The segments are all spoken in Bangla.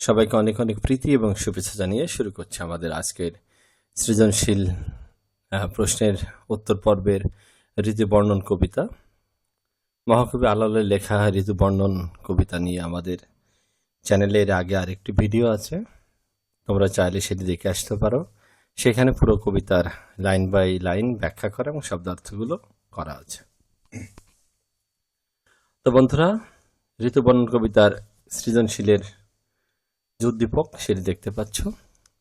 সবাইকে অনেক অনেক প্রীতি এবং শুভেচ্ছা জানিয়ে শুরু করছে আমাদের আজকের সৃজনশীল প্রশ্নের উত্তর পর্বের ঋতুবর্ণন কবিতা। মহাকবি আলালের লেখা ঋতুবর্ণন কবিতা নিয়ে আমাদের চ্যানেলের আগে আরেকটি ভিডিও আছে। তোমরা চাইলে সেটি দেখে আসতে পারো। সেখানে পুরো কবিতার লাইন বাই লাইন ব্যাখ্যা করা এবং শব্দার্থগুলো করা আছে। তো বন্ধুরা ঋতুবর্ণন কবিতার সৃজনশীলের যে উদ্দীপক সেটি দেখতে পাচ্ছ।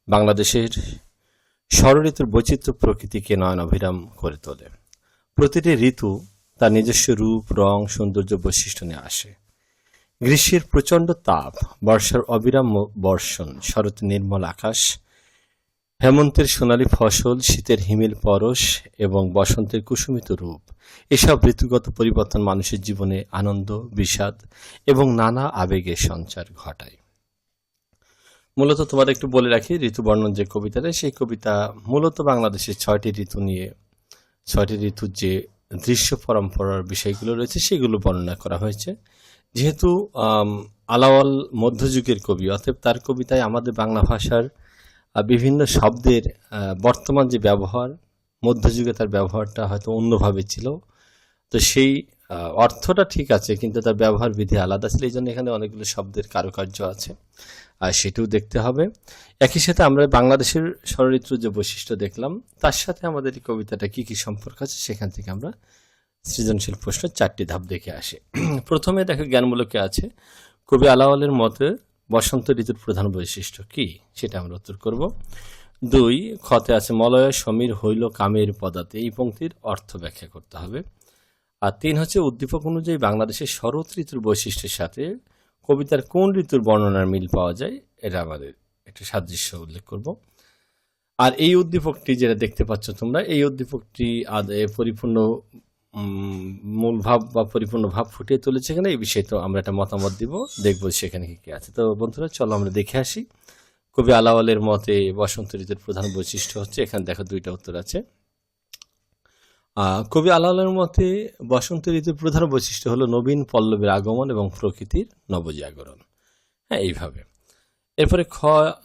বাংলাদেশের ষড়ঋতুর বৈচিত্র্য প্রকৃতিকে নয়ন অভিরাম করে তোলে। প্রতিটি ঋতু তার নিজস্ব রূপ, রং, সৌন্দর্য, বৈশিষ্ট্য নিয়ে আসে। গ্রীষ্মের প্রচণ্ড তাপ, বর্ষার অবিরাম বর্ষণ, শরৎ নির্মল আকাশ, হেমন্তের সোনালী ফসল, শীতের হিমেল পরশ এবং বসন্তের কুসুমিত রূপ, এসব ঋতুগত পরিবর্তন মানুষের জীবনে আনন্দ, বিষাদ এবং নানা আবেগের সঞ্চার ঘটায়। মূলত তোমাদের একটু বলে রাখি ঋতু বর্ণন যে কবিতাটা, সেই কবিতা মূলত বাংলাদেশের ছয়টি ঋতু নিয়ে, ছয়টি ঋতুর যে দৃশ্য পরম্পরার বিষয়গুলো রয়েছে, সেগুলো বর্ণনা করা হয়েছে। যেহেতু আলাওয়াল মধ্যযুগের কবি, অতএব তার কবিতায় আমাদের বাংলা ভাষার বিভিন্ন শব্দের বর্তমান যে ব্যবহার, মধ্যযুগে তার ব্যবহারটা হয়তো অন্যভাবে ছিল। তো সেই অর্থটা ঠিক আছে, কিন্তু তার ব্যবহার বিধি আলাদা ছিল এই জন্য এখানে অনেকগুলো শব্দের কারুকার্য আছে। আর সেটিও দেখতে হবে। একই সাথে আমরা বাংলাদেশের ষড়ঋতুর যে বৈশিষ্ট্য দেখলাম, তার সাথে আমাদের এই কবিতাটা কি কি সম্পর্ক আছে, সেখান থেকে আমরা সৃজনশীল প্রশ্ন চারটি ধাপ দেখে আসি। প্রথমে দেখো, জ্ঞানমূলকে আছে, কবি আলাওয়ালের মতে বসন্ত ঋতুর প্রধান বৈশিষ্ট্য কি, সেটা আমরা উত্তর করব। দুই খতে আছে মলয়, সমীর হইল কামের পদাতে, এই পঙ্ক্তির অর্থ ব্যাখ্যা করতে হবে। আর তিন হচ্ছে উদ্দীপক অনুযায়ী বাংলাদেশের শরৎ ঋতুর বৈশিষ্ট্যের সাথে কবিতার কোন ঋতুর বর্ণনার মিল পাওয়া যায়, এটা আমাদের একটা সাদৃশ্য উল্লেখ করব। আর এই উদ্দীপকটি যেটা দেখতে পাচ্ছ তোমরা, এই উদ্দীপকটি পরিপূর্ণ মূল ভাব বা পরিপূর্ণ ভাব ফুটিয়ে তুলেছে এখানে, এই বিষয়ে তো আমরা একটা মতামত দিব, দেখব সেখানে কি কি আছে। তো বন্ধুরা, চলো আমরা দেখে আসি। কবি আলাওয়ালের মতে বসন্ত ঋতুর প্রধান বৈশিষ্ট্য হচ্ছে, এখানে দেখো দুইটা উত্তর আছে। কবি আলালের মতে বসন্ত ঋতুর প্রধান বৈশিষ্ট্য হলো নবীন পল্লবের আগমন এবং প্রকৃতির নবজাগরণ। হ্যাঁ এইভাবে। এরপরে খ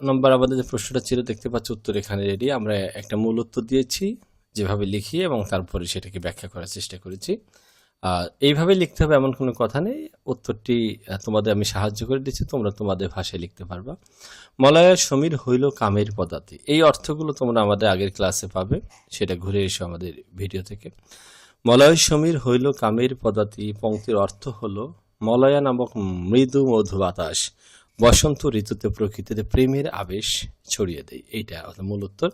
নম্বর আমাদের যে প্রশ্নটা ছিল, দেখতে পাচ্ছি উত্তর এখানে রেডি আমরা একটা মূল উত্তর দিয়েছি, যেভাবে লিখি এবং তারপরে সেটাকে ব্যাখ্যা করার চেষ্টা করেছি। এইভাবে লিখতে হবে, এমন কোনো কথা নেই। উত্তরটি তোমাদের আমি সাহায্য করে দিচ্ছি, তোমরা তোমাদের ভাষায় লিখতে পারবা। মলয়া সমীর হইল কামের পদাতি। এই অর্থগুলো তোমরা আমাদের আগের ক্লাসে পাবে, সেটা ঘুরে এসো আমাদের ভিডিও থেকে। মলয় সমীর হইল কামের পদাতি, পংক্তির অর্থ হলো মলয়া নামক মৃদু মধু বাতাস, বসন্ত ঋতুতে প্রকৃতিতে প্রেমের আবেশ ছড়িয়ে দেয়। এইটা মূল উত্তর।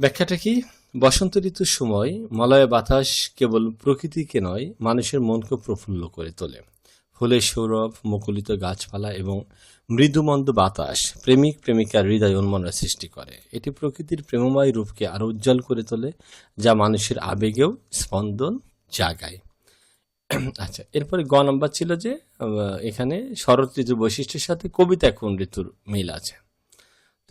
ব্যাখ্যাটা কি? বসন্ত ঋতুর সময় মলয় বাতাস কেবল প্রকৃতিকে নয়, মানুষের মনকে প্রফুল্ল করে তোলে। ফুলের সৌরভ, মুকুলিত গাছপালা এবং মৃদুমন্দ বাতাস প্রেমিক প্রেমিকার হৃদয় উন্মনা সৃষ্টি করে। এটি প্রকৃতির প্রেমময় রূপকে আরও উজ্জ্বল করে তোলে, যা মানুষের আবেগেও স্পন্দন জাগায়। আচ্ছা এরপরে গ নম্বর ছিল যে এখানে শরৎ ঋতুর বৈশিষ্ট্যের সাথে কবিতা কোন ঋতুর মিল আছে?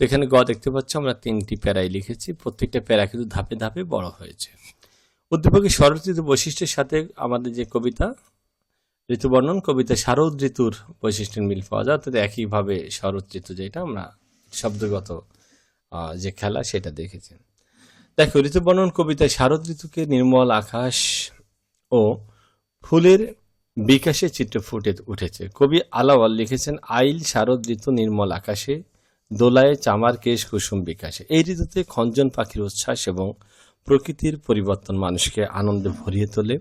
তো এখানে গ দেখতে পাচ্ছ, আমরা তিনটি প্যারাই লিখেছি। প্রত্যেকটা প্যারা কিন্তু ধাপে ধাপে বড় হয়েছে। উদ্দীপকের ঋতুর বৈশিষ্ট্যের সাথে আমাদের যে কবিতা ঋতু বর্ণন কবিতা শারদ ঋতুর বৈশিষ্ট্যের মিল পাওয়া যায়। অর্থাৎ একইভাবে শরৎ ঋতু যেটা আমরা শব্দগত যে খেলা সেটা দেখেছি। দেখো ঋতু বর্ণন কবিতায় শারদ ঋতুকে নির্মল আকাশ ও ফুলের বিকাশে চিত্র ফুটে উঠেছে। কবি আলাওয়াল লিখেছেন, আইল শারদ ঋতু নির্মল আকাশে দোলায় চামার কেশ কুসুম বিকাশে। এই ঋতুতে খঞ্জন পাখির উচ্ছ্বাস এবং প্রকৃতির পরিবর্তন মানুষকে আনন্দে ভরিয়ে তোলে।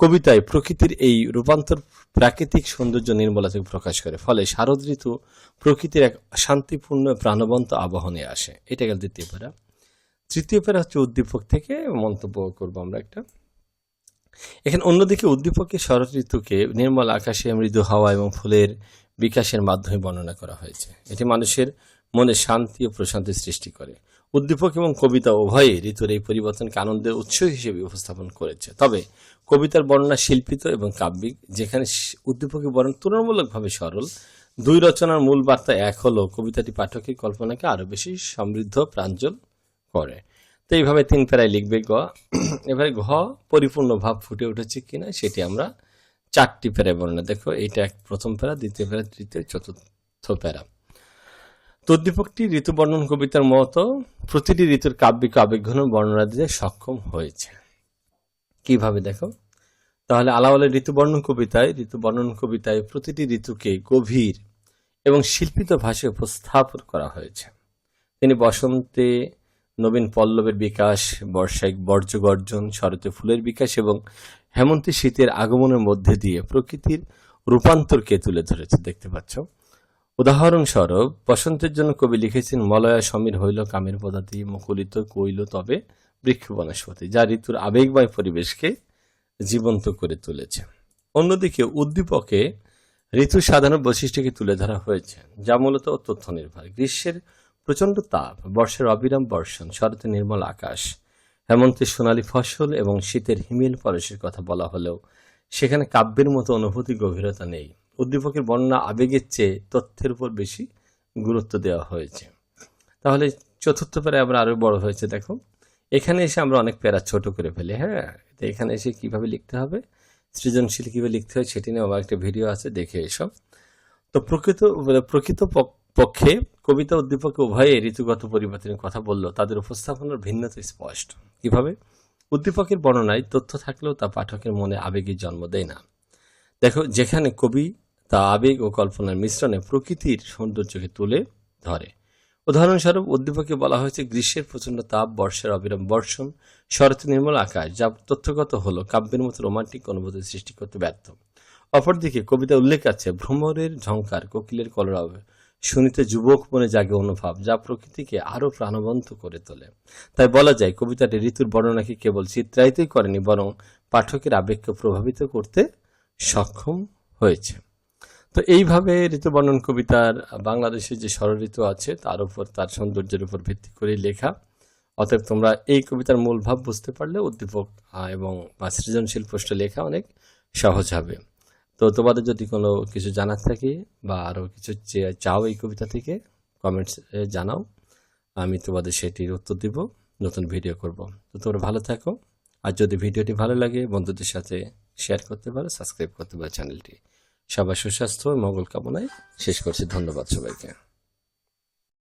কবিতায় প্রকৃতির এই রূপান্তর প্রাকৃতিক সৌন্দর্য নির্মলতাকে প্রকাশ করে। ফলে শারদ ঋতু প্রকৃতির এক শান্তিপূর্ণ প্রাণবন্ত আবহনে আসে। এটা গেল দ্বিতীয় প্যারা। তৃতীয় প্যারা হচ্ছে উদ্দীপক থেকে মন্তব্য করব আমরা একটা। এখানে অন্যদিকে উদ্দীপকে শরৎ ঋতুকে নির্মল আকাশে মৃদু হাওয়া এবং ফুলের বিকাশের মাধ্যমে বর্ণনা করা হয়েছে। এটি মানুষের মনে শান্তি ও প্রশান্তি সৃষ্টি করে। উদ্দীপক এবং কবিতা উভয়ে ঋতুর এই পরিবর্তনকে আনন্দের উৎস হিসেবে উপস্থাপন করেছে। তবে কবিতার বর্ণনা শিল্পিত এবং কাব্যিক, যেখানে উদ্দীপকের বর্ণনা তুলনামূলকভাবে সরল, দুই রচনার মূল বার্তা এক হলো কবিতাটি পাঠকের কল্পনাকে আরও বেশি সমৃদ্ধ, প্রাঞ্জল করে। তো এইভাবে তিন প্যারায় লিখবে গ। এবারে ঘ, পরিপূর্ণ ভাব ফুটে উঠেছে কিনা সেটি আমরা চারটি প্যারায় বর্ণনা। দেখো, এটা এক প্রথম প্যারা, দ্বিতীয় প্যারা, তৃতীয়, চতুর্থ প্যারা। তো উদ্দীপকটি ঋতু বর্ণন কবিতার মতো প্রতিটি ঋতুর কাব্যিক আবেগঘন বর্ণনা দিতে সক্ষম হয়েছে। কীভাবে দেখো? তাহলে আলাওয়ালের ঋতু বর্ণন কবিতায়, ঋতু বর্ণন কবিতায় প্রতিটি ঋতুকে গভীর এবং শিল্পিত ভাষায় উপস্থাপন করা হয়েছে। তিনি বসন্তে, নবীন পল্লবের বিকাশ, বর্ষায় বর্জ্য গর্জন, শরতে ফুলের বিকাশ এবং হেমন্তে শীতের আগমনের মধ্যে দিয়ে প্রকৃতির রূপান্তরকে তুলে ধরেছে। দেখতে পাচ্ছ? উদাহরণস্বরূপ, বসন্তের জন্য কবি লিখেছেন, মলয়া সমীর হইল কামের পদাতি, মুকুলিত কইল তবে বৃক্ষ বনস্পতি, যা ঋতুর আবেগময় পরিবেশকে জীবন্ত করে তুলেছে। অন্যদিকে উদ্দীপকে ঋতু সাধারণ বৈশিষ্ট্যকে তুলে ধরা হয়েছে, যা মূলত তথ্য নির্ভর গ্রীষ্মের প্রচণ্ড তাপ, বর্ষার অবিরাম বর্ষণ শরতে নির্মল আকাশ, হেমন্তের সোনালী ফসল এবং শীতের হিমেল পরশের কথা বলা হলেও সেখানে কাব্যের মতো অনুভূতি গভীরতা নেই। উদ্দীপকের বর্ণনা আবেগের চেয়ে তথ্যের উপর বেশি গুরুত্ব দেওয়া হয়েছে। তাহলে চতুর্থ প্যারা আমরা আরও বড় হয়েছে, দেখো। এখানে এসে আমরা অনেক প্যারা ছোট করে ফেলি হ্যাঁ? তো এখানে এসে কীভাবে লিখতে হবে? সৃজনশীল কীভাবে লিখতে হয় সেটি নিয়ে আমার একটা ভিডিও আছে, দেখে এসব তো প্রকৃত প্রকৃত পক- পক্ষে কবিতা উদ্দীপক উভয়ে ঋতুগত পরিবর্তনের কথা বলল, তাদের উপস্থাপনার ভিন্নতা স্পষ্ট। কীভাবে? উদ্দীপকের বর্ণনায় তথ্য থাকলেও তা পাঠকের মনে আবেগের জন্ম দেয় না। দেখো, যেখানে কবি তা আবেগ ও কল্পনার মিশ্রণে প্রকৃতির সৌন্দর্যকে তুলে ধরে। উদাহরণস্বরূপ, উদ্দীপকে বলা হয়েছে, গ্রীষ্মের প্রচণ্ড তাপ, বর্ষার অবিরাম বর্ষণ, শরৎ নির্মল আকাশ, যা তথ্যগত হলো, কাব্যের মতো রোমান্টিক অনুভূতি সৃষ্টি করতে ব্যর্থ। অপরদিকে কবিতা উল্লেখ আছে, ভ্রমরের ঝঙ্কার কোকিলের কলরব শুনিতে যুবক মনে জাগে অনুভব, যা প্রকৃতিকে আরও প্রাণবন্ত করে তোলে। তাই বলা যায়, কবিতাটি ঋতুর বর্ণনাকে কেবল চিত্রায়িতই করেনি, বরং পাঠকের আবেগকে প্রভাবিত করতে সক্ষম হয়েছে। তো এইভাবে ঋতু বর্ণন কবিতার বাংলাদেশের যে ষড় ঋতু আছে, তার উপর, তার সৌন্দর্যের উপর ভিত্তি করে লেখা। অতএব তোমরা এই কবিতার মূল ভাব বুঝতে পারলে উদ্দীপক এবং, বা সৃজনশীল পোস্ট লেখা অনেক সহজ হবে। তো তোমাদের যদি কোনো কিছু জানার থাকে, বা আরও কিছু চাও এই কবিতা থেকে কমেন্টস জানাও। আমি তোমাদের সেটির উত্তর দিব, নতুন ভিডিও করব। তো তোমরা ভালো থাকো। আর যদি ভিডিওটি ভালো লাগে, বন্ধুদের সাথে শেয়ার করতে পারো সাবস্ক্রাইব করতে পারো চ্যানেলটি সবার সুস্বাস্থ্য মঙ্গল কামনায় শেষ করছি। ধন্যবাদ সবাইকে।